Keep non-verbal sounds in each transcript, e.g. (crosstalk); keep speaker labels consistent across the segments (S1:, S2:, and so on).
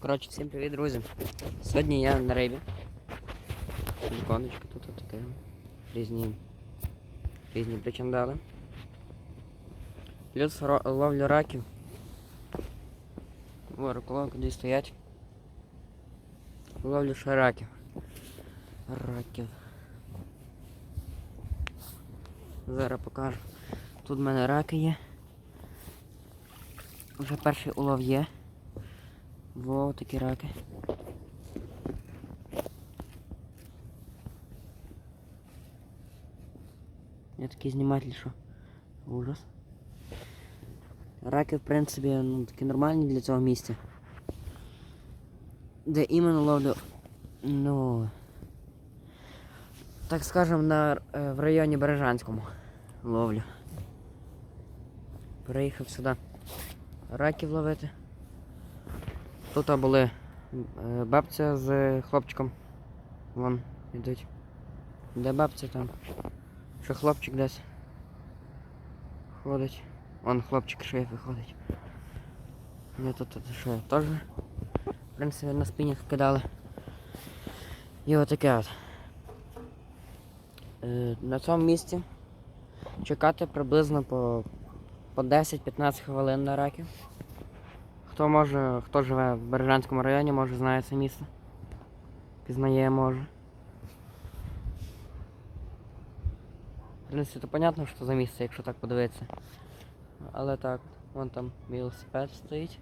S1: Коротше, всім привіт, друзі. Сьогодні я на рибі. Віконечко тут таке. Різні різні причандали. Плюс ловлю раків. О, раколовки десь стоять. Ловлю ще раків. Раків. Зараз покажу. Тут в мене раки є. Вже перший улов є. Во, такі раки. Я такий зніматель, що ужас. Раки, в принципі, ну, такі нормальні для цього місця. Де іменно ловлю, ну, так скажем, на, е, в районі Бережанському ловлю. Приїхав сюди раків ловити. Тут були е, бабця з хлопчиком. Вон йдуть. Де бабця там? Що хлопчик десь ходить. Вон хлопчик шиє виходить. Ну тут, тут теж. В принципі, на спинях кидали. І отаке от. Е, на цьому місці чекати приблизно по, по 10-15 хвилин на раків. Хто може, хто живе в Бережанському районі, може знає це місце. Пізнає може. В принципі, то понятно, що за місце, якщо так подивитися. Але так, вон там велосипед стоїть.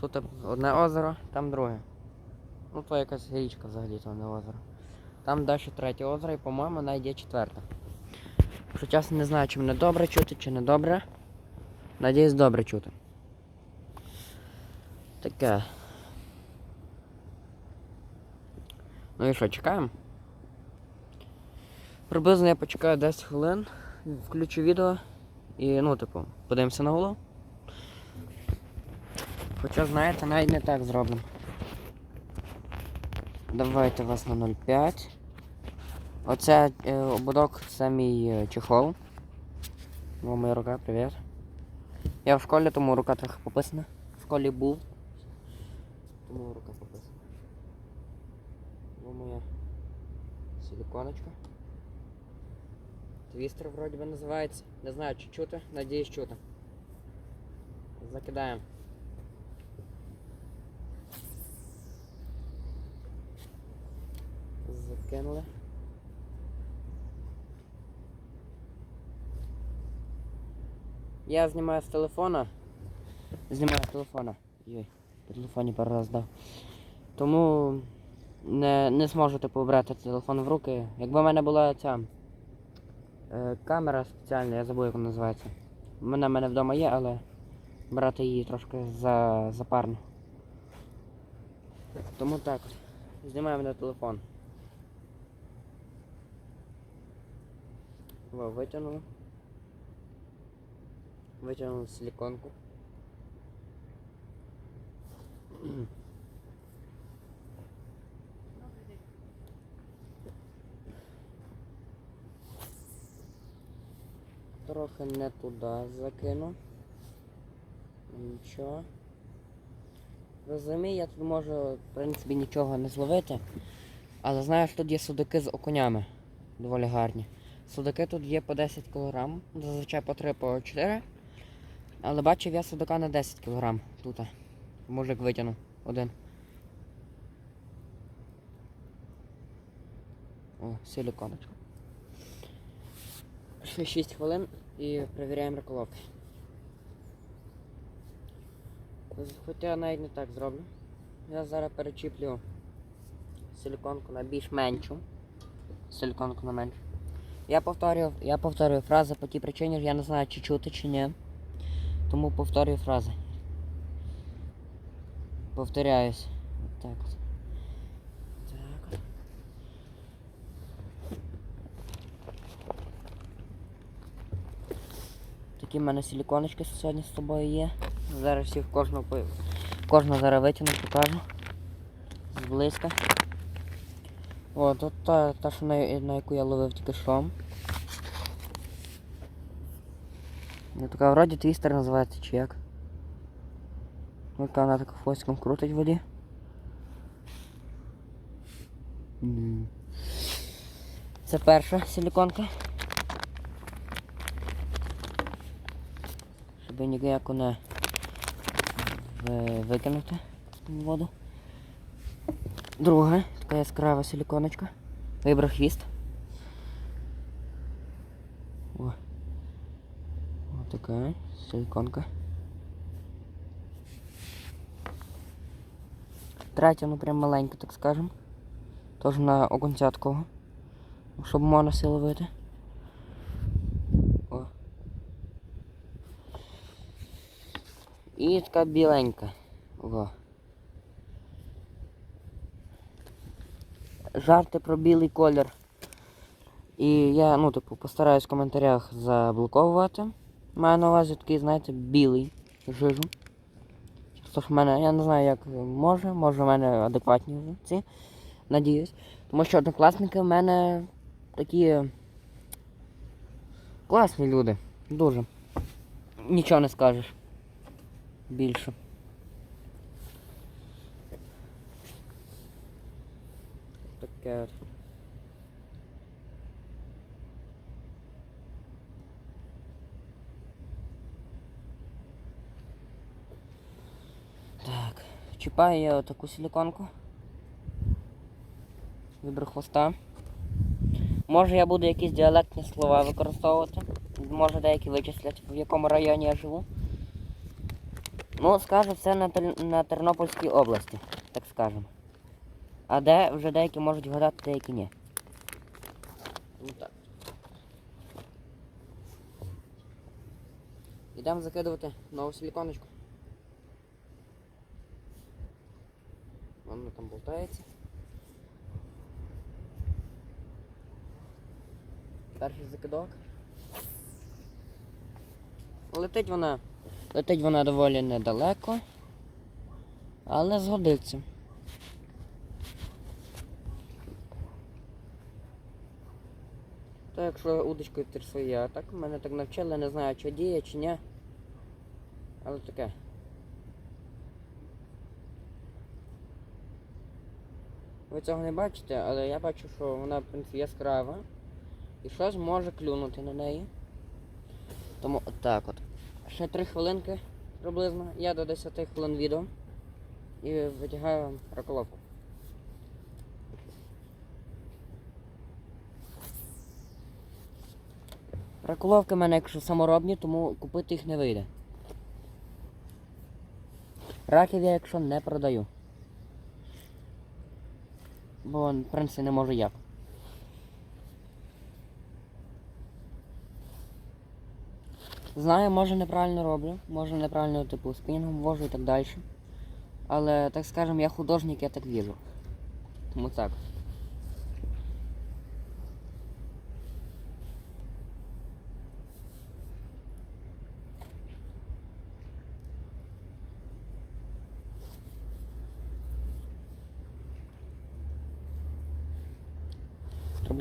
S1: Тут одне озеро, там друге. Ну то якась річка взагалі, то не озеро. Там далі третє озеро і, по-моєму, навіть є четверте. Якщо чесно не знаю, чи мене добре чути, чи не добре. Надіюсь, добре чути. Таке. Ну і що, чекаємо? Приблизно я почекаю 10 хвилин, включу відео і, ну, типу, подивимося на голову. Хоча, знаєте, навіть не так зробимо. Давайте вас на 0,5. Оце е, ободок це мій е, чехол. Моя рука, привіт. Я в школі, тому рука трохи пописана. В школі був. Тому рука пописана. Ось моя силиконочка. Твістер вроді би називається. Не знаю, чи чути, надіюсь чути. Закидаємо. Закинули. Я знімаю з телефона. Знімаю з телефона. Йой, по телефоні пару раз дав. Тому не, не зможу типу брати телефон в руки. Якби в мене була ця е, камера спеціальна, я забув, як вона називається. Вона в мене вдома є, але брати її трошки за, запарно. Тому так от. Знімаємо на телефон. Витягнули. Витягнули силиконку. Трохи не туди закину. Нічого. Розумію, я тут можу, в принципі, нічого не зловити. Але знаю, що тут є судаки з окунями. Доволі гарні. Судаки тут є по 10 кг, зазвичай по 3 по 4 Але бачив я судака на 10 кг тут. Мужик витягнув один. О, силиконочка. Ще 6 хвилин і перевіряємо реколовки. Хоча я навіть не так зроблю. Я зараз перечіплю силиконку на більш меншу. Силиконку на меншу. Я повторюю, я повторюю фрази по тій причині, що я не знаю, чи чути, чи ні. Тому повторюю фрази. Повторяюсь. Так от. Так от. Такі в мене силіконочки сьогодні з тобою є. Зараз всіх кожного кожного зараз витягну, покажу. Зблизька. О, тут та, та що на, на яку я ловив тільки що. Ну така вроді твістер називається чи як. Ось вона так хвостиком крутить в воді. Це перша силіконка. Щоб ніяко не викинути в воду. Друга, така яскрава силіконочка. Вибрав хвіст. О. Ось така силіконка. Третя, ну прям маленька, так скажем. Тож на оконця такого. Щоб можна силу вити. О. І така біленька. О. Жарти про білий колір. І я, ну, типу, постараюсь в коментарях заблоковувати. Маю на увазі такий, знаєте, білий жижу. В мене, я не знаю, як може, може в мене адекватні ці. Надіюсь. Тому що однокласники в мене такі класні люди. Дуже. Нічого не скажеш. Більше. Таке. от. Так, чіпаю я отаку силіконку. Вибір хвоста. Може я буду якісь діалектні слова використовувати. Може деякі вичислять, в якому районі я живу. Ну, скажу, це на, на Тернопільській області, так скажемо. А де вже деякі можуть вгадати, деякі ні. Ну так. Ідемо закидувати нову силіконочку. Воно там болтається. Перший закидок. Летить вона. Летить вона доволі недалеко, але згодиться. То якщо удочкою трясу я, так мене так навчили, не знаю, чи діє, чи ні. Але таке. Ви цього не бачите, але я бачу, що вона, в принципі, яскрава. І щось може клюнути на неї. Тому отак от. Ще 3 хвилинки приблизно. Я до 10 хвилин відео. І витягаю раколовку. Раколовки в мене, якщо саморобні, тому купити їх не вийде. Раків я якщо не продаю. Бо, в принципі, не можу як. Знаю, може неправильно роблю, може неправильно типу спінгом вожу і так далі. Але так скажемо, я художник, я так віжу. Тому так.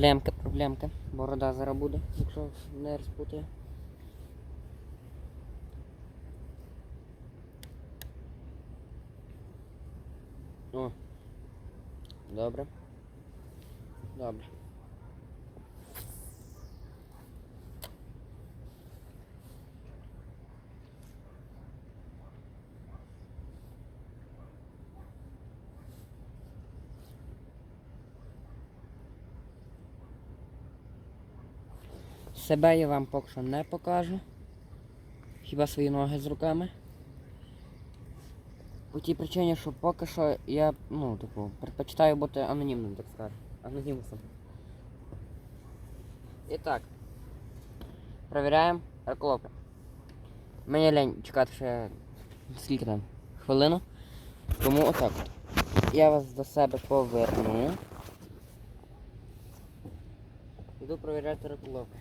S1: Проблемка, проблемка. Борода зараз буде, якщо не розпутає. О. Добре. Добре. Себе я вам поки що не покажу. Хіба свої ноги з руками. По тій причині, що поки що я, ну, типу, предпочитаю бути анонімним, так скажу. Анонімусом. І так. Провіряємо раколовки. Мені лень чекати ще скільки там? Хвилину. Тому отак. Я вас до себе поверну. Іду провіряти раколовки.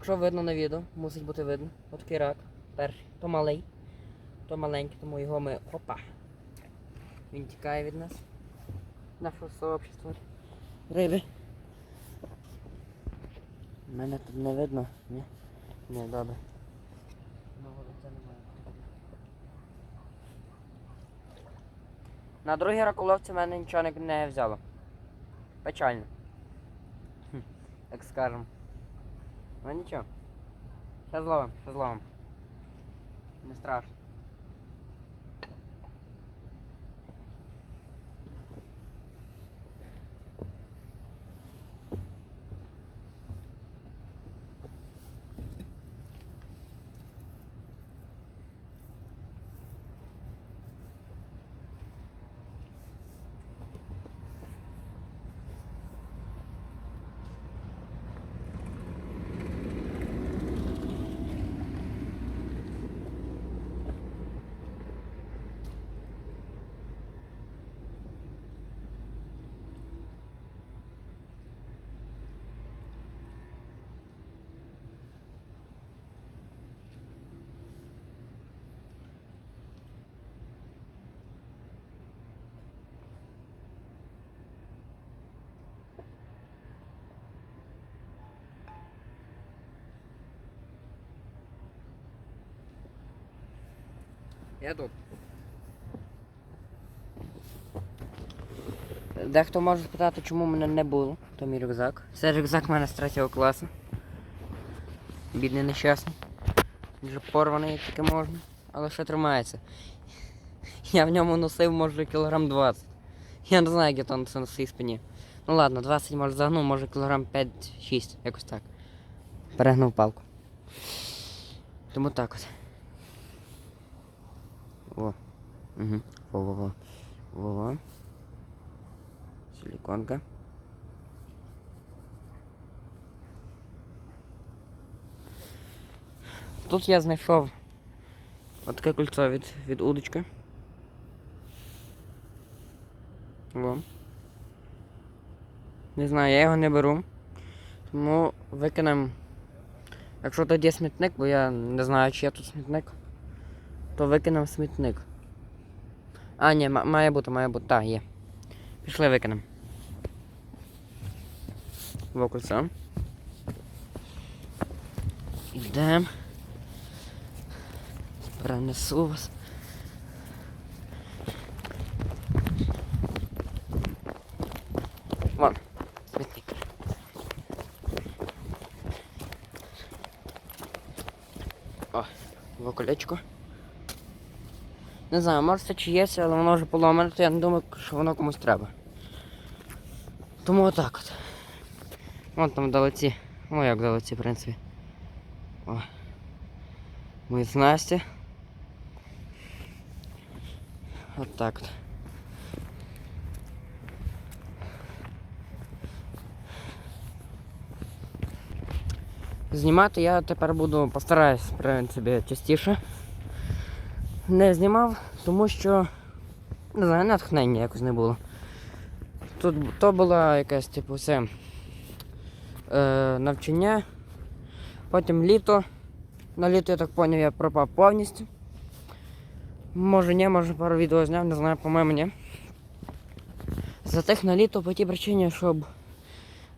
S1: Якщо видно на відео, мусить бути видно. Отакий рак. Перший. То малий. То маленький, тому його ми. Опа. Він тікає від нас. Нашого сообщества. Риби. Мене тут не видно, ні? Ні, добре. На другій раколовці мене нічого не, не взяло. Печально. Хм, Так скажем. Ну нічого. Ще зловим, ще зловим. Не страшно. Я тут. Дехто може спитати, чому мене не було, то мій рюкзак. Це рюкзак в мене з третього класу. Бідний нещасний. Вже порваний, як тільки можна, але ще тримається. Я в ньому носив, може, кілограм 20. Я не знаю, як я то на своїй спині. Ну ладно, 20 може загнув, може кілограм 5-6, якось так. Перегнув палку. Тому так от. О. Угу. Во-во-во. Во-во. Силиконка. Тут я знайшов отаке кольцо від, від удочки. Во. Не знаю, я його не беру. Тому викинемо. Якщо є смітник, бо я не знаю, чи є тут смітник, то викинемо смітник. А, ні, ма- має бути, має бути. Так, є. Пішли викинемо. Во кольцо. Ідемо. Перенесу вас. Вон, смітник. О, во колечко. Не знаю, може це чиєсь, але воно вже поломане, то я не думаю, що воно комусь треба. Тому отак от. Вон там далеці. Ну як далеці, в принципі. О. Мої снасті. От так от. Знімати я тепер буду постараюсь, в принципі, частіше. Не знімав, тому що не знаю, натхнення якось не було. Тут то була якась типу це е, навчання. Потім літо. На літо, я так зрозумів, я пропав повністю. Може ні, може пару відео зняв, не знаю, по-моєму ні. Затих на літо по тій причині, щоб,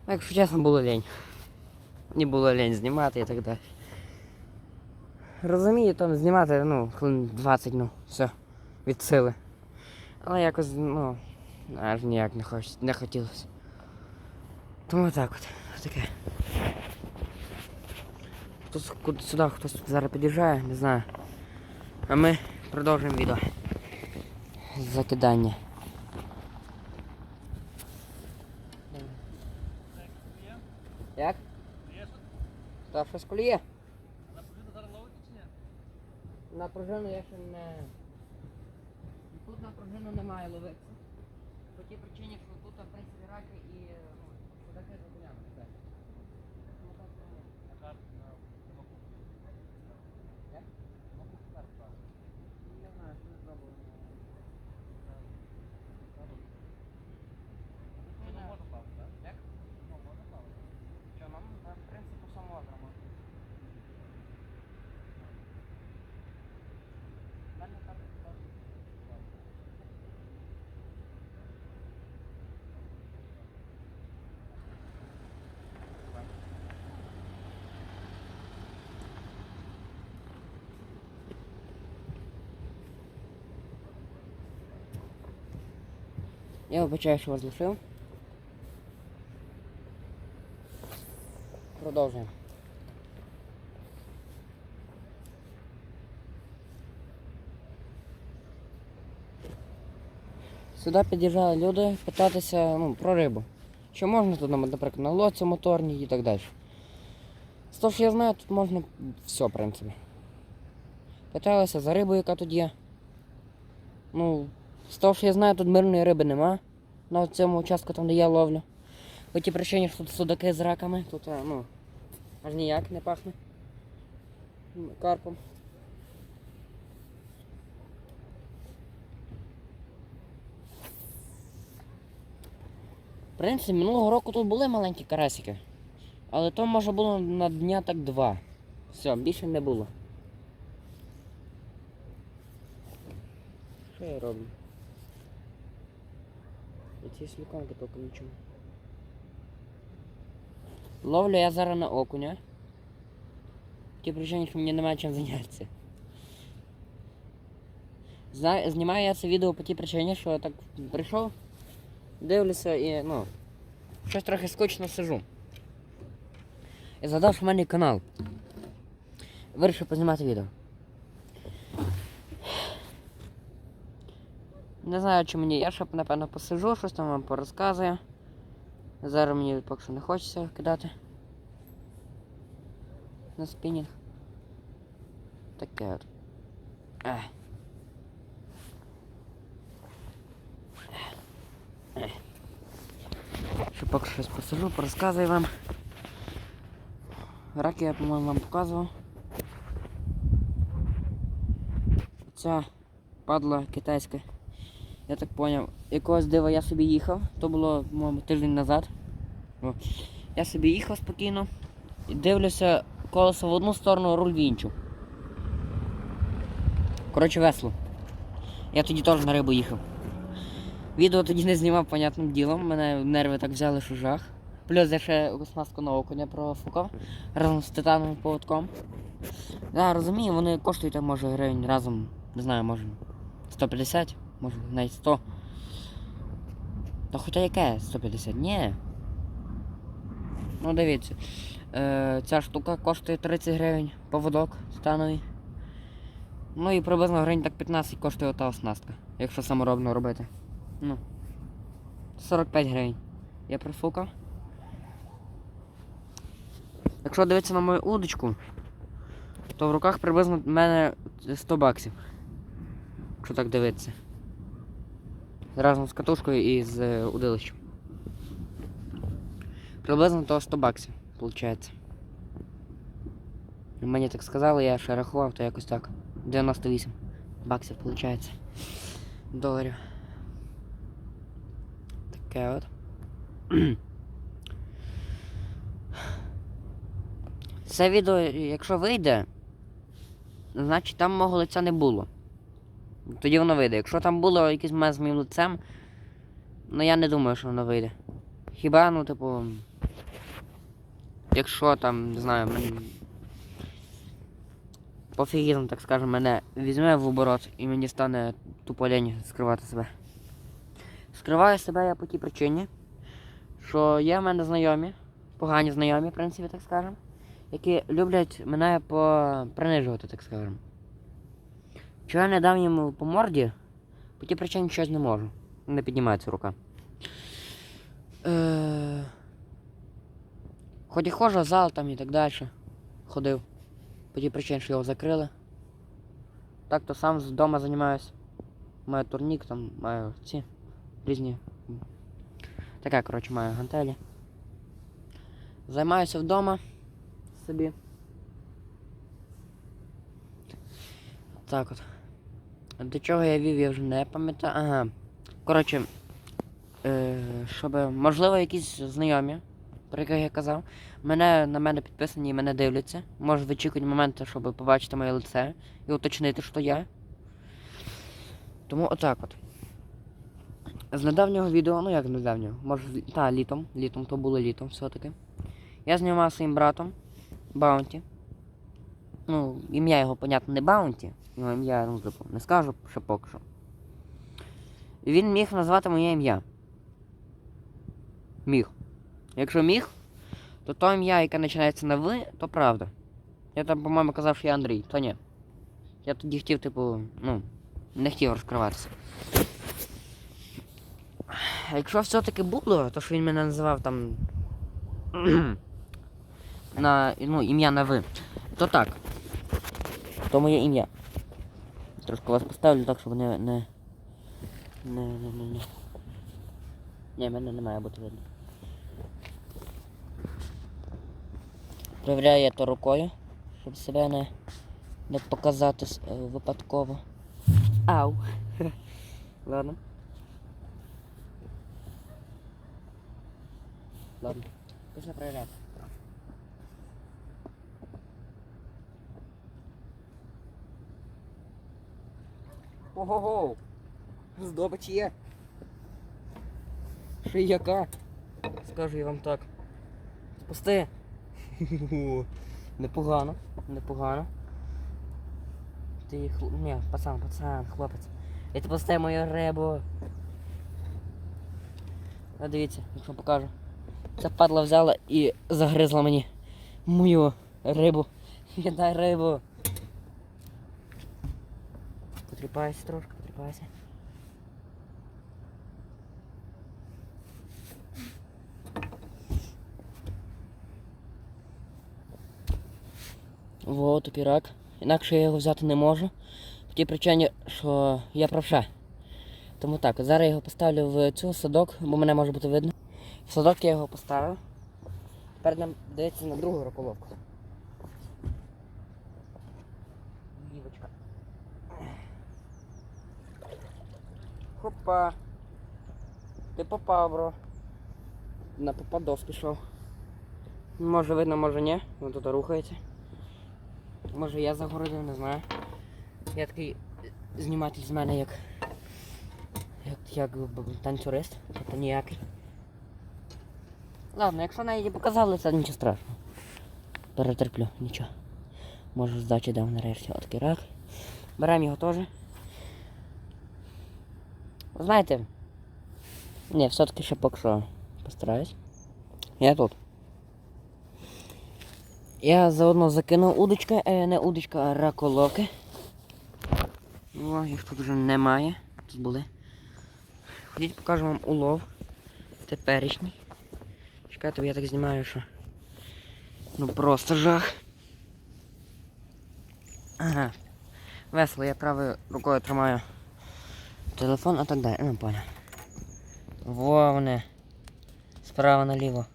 S1: ну, якщо чесно, було лень. Не було лень знімати і так далі. Розумію, там знімати, ну, хвилин 20, ну, все, від сили. Але якось, ну, аж ніяк не, хоч, не хотілося. Тому так от, таке. Хтось куди сюди, хтось тут зараз під'їжджає, не знаю. А ми продовжуємо відео. Закидання. Як? Та щось коліє? На пружину я ще не. Тут на пружину немає ловитися. Я вибачаю, що вас лишив. Продовжуємо. Сюди під'їжджали люди питатися ну, про рибу. Чи можна тут, наприклад, на лодці моторній і так далі. З того, що я знаю, тут можна все, в принципі. Питалися за рибу, яка тут є. Ну, з того, що я знаю, тут мирної риби нема. На цьому участку, там, де я ловлю. По тій причині, що тут судаки з раками, тут е, ну, аж ніяк не пахне. Карпом. В принципі, минулого року тут були маленькі карасики. Але то може було на дня так два. Все, більше не було. Що я роблю? Ці слюканки тільки нічого. Ловлю я зараз на окуня. Ті причині, що мені немає чим зайнятися. Знімаю я це відео по тій причині, що я так прийшов, дивлюся і ну. Щось трохи скучно сижу. І згадав, що в мене канал. Вирішив познімати відео. Не знаю, чи мені я ще напевно посижу, щось там вам порозказую. Зараз мені поки що не хочеться кидати. На спінінг. Таке от. Ех. Ех. Ще поки щось посижу, порозказую вам. Раки я, по-моєму, вам показував. Ця падла китайська. Я так поняв. Якогось дива я собі їхав. То було, по-моєму, тиждень назад. О. Я собі їхав спокійно і дивлюся колесо в одну сторону, руль в іншу. Коротше, весло. Я тоді теж на рибу їхав. Відео тоді не знімав, понятним ділом. Мене нерви так взяли, що жах. Плюс я ще оснастку на окуня профукав разом з титановим поводком. Да, розумію, вони коштують там, може гривень разом, не знаю, може 150, може навіть 100. Та хоча яке 150? Ні. Ну дивіться. Е, ця штука коштує 30 гривень поводок становий. Ну і приблизно гривень так 15 коштує ота оснастка, якщо саморобно робити. Ну. 45 гривень. Я профукав. Якщо дивитися на мою удочку, то в руках приблизно в мене 100 баксів. Якщо так дивитися. Разом з катушкою і з е, удилищем. Приблизно то 100 баксів, виходить. Мені так сказали, я ще рахував, то якось так. 98 баксів виходить. Доларів. Таке от. Це відео, якщо вийде, значить там мого лиця не було. Тоді воно вийде. Якщо там було якийсь мес з моїм лицем, ну я не думаю, що воно вийде. Хіба, ну, типу. Якщо там, не знаю, мен... пофігізм, так скажемо, мене візьме в оборот і мені стане тупо лень скривати себе. Скриваю себе я по тій причині, що є в мене знайомі, погані знайомі, в принципі, так скажемо, які люблять мене по... принижувати, так скажемо. Я не дав йому по морді, по тій причині щось не можу. Не піднімається рука. Е... Хоч і ходжу в зал там і так далі. Ходив. По тій причині, що його закрили. Так то сам вдома займаюся. Маю турнік, там маю ці різні. Таке, коротше, маю гантелі. Займаюся вдома собі. Так от. До чого я вів, я вже не пам'ятаю. Ага. Коротше, е, щоб, можливо, якісь знайомі, про яких я казав, мене на мене підписані і мене дивляться. Може вичікують моменти, щоб побачити моє лице і уточнити, що я. Тому отак от. З недавнього відео, ну як з недавнього, може, та, літом, літом, то було літом все-таки. Я знімав своїм братом Баунті. Ну, ім'я його, понятно, не Баунті. Його ім'я, ну, типу, не скажу ще поки що. Він міг назвати моє ім'я. Міг. Якщо міг, то то ім'я, яке починається на ви, то правда. Я там, по-моєму, казав, що я Андрій, то ні. Я тоді хотів, типу, ну, не хотів розкриватися. А якщо все-таки було, то що він мене називав там. (clears throat) на, ну, ім'я на ви, то так. То моє ім'я. Трошки вас поставлю так, щоб не. не. Не, не, не, не. Ні, мене не має бути видно. Провіряю я то рукою, щоб себе не, не показати е, випадково. Ау. (laughs) Ладно. Ладно. Пішли проверяти. Ого-го! Здобич є. Ще яка? Скажу я вам так. Спусти. Непогано, непогано. Ти хл... Ні, пацан, пацан, хлопець. Відпусти мою рибу. А дивіться, якщо покажу. Ця падла взяла і загризла мені мою рибу. (laughs) Віддай рибу. Потріпайся трошки, потріпайся. Во, такий рак. Інакше я його взяти не можу. По тій причині, що я правша. Тому так, зараз я його поставлю в цю садок, бо мене може бути видно. В садок я його поставив. Тепер нам дається на другу раколовку. Хопа. Ти попав, бро. На попадос пішов. Може видно, може ні. Він тут рухається. Може я загородив, не знаю. Я такий зніматель з мене як. Як, як танцюрист, тобто ніякий. Ладно, якщо навіть і показали, це нічого страшного. Перетерплю, нічого. Може здачі дав нарешті. От рак. Беремо його теж. Знаєте. Ні, все-таки ще поки що постараюсь. Я тут. Я заодно закинув удочки, е, не удочка, а раколоки. О, їх тут вже немає. Тут були. Ходіть покажу вам улов. Теперішній. Чекайте, я так знімаю, що. Ну просто жах. Ага. Весело, я правою рукою тримаю телефон, а так далі. Ну, понял. Во вони. Справа наліво.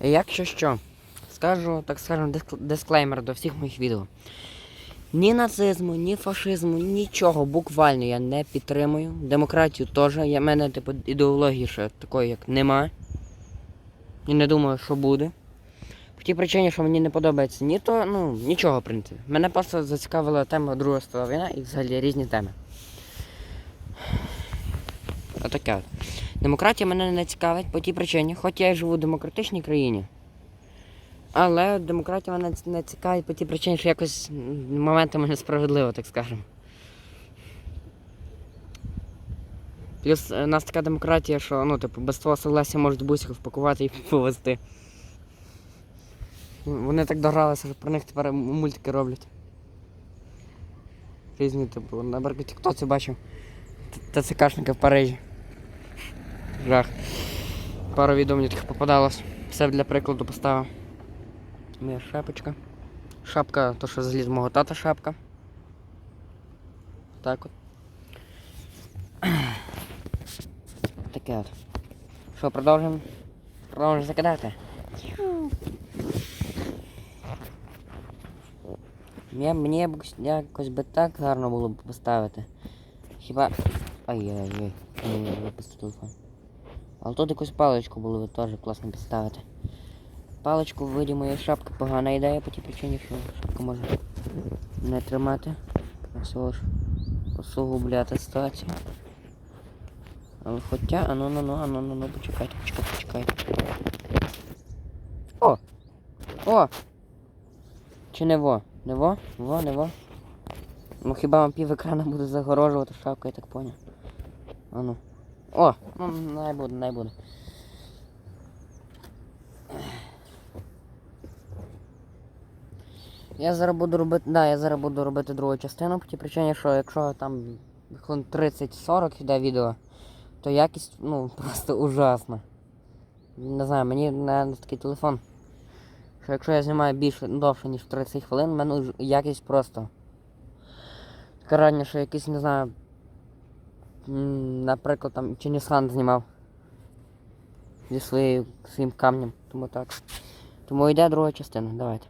S1: Якщо що, скажу, так скажемо, дисклеймер до всіх моїх відео. Ні нацизму, ні фашизму, нічого буквально я не підтримую. Демократію теж. Я мене типу ідеології ще такої як нема. І не думаю, що буде. По тій причині, що мені не подобається ні то, ну, нічого, в принципі. Мене просто зацікавила тема Друга світова війна і взагалі різні теми. Отаке. Демократія мене не цікавить по тій причині, хоч я і живу в демократичній країні. Але демократія мене не цікавить по тій причині, що якось моментами несправедливо, так скажемо. Плюс е, у нас така демократія, що ну, типу, без твого согласия можуть бусик впакувати і (laughs) повезти. Вони так догралися, що про них тепер мультики роблять. Різні, типу, наприклад, хто це бачив? Т- ТЦКшники в Парижі. Жах. Пару відео мені таких попадалось. Все для прикладу поставив. Моя шапочка. Шапка, то що заліз мого тата шапка. Так от. Таке от. Що, продовжимо? Продовжимо закидати. Я, мені б якось би так гарно було б поставити. Хіба. Ай-яй-яй. Випустив телефон. Але тут якусь паличку було б теж класно підставити. Паличку в виді моєї шапки погана ідея по тій причині, що шапка може не тримати. а Всього ж усугубляти ситуацію. Але хоча, ану ну ну ну ану ну ну почекайте, почекайте, почекайте. О! О! Чи не во? Не во? Во, не во? Ну хіба вам пів екрана буде загорожувати шапка, я так поняв. А ну. О, ну най буде, най буде. Я зараз буду робити. Да, я зараз буду робити другу частину по тій причині, що якщо там хвилин 30-40 йде відео, то якість ну (laughs) просто ужасна. Не знаю, мені на такий телефон. Що якщо я знімаю більше довше, ніж 30 хвилин, в мене якість просто. Що якийсь, не знаю. Наприклад, там Чинісан знімав зі своєю своїм камнем. Тому так. Тому йде друга частина, давайте.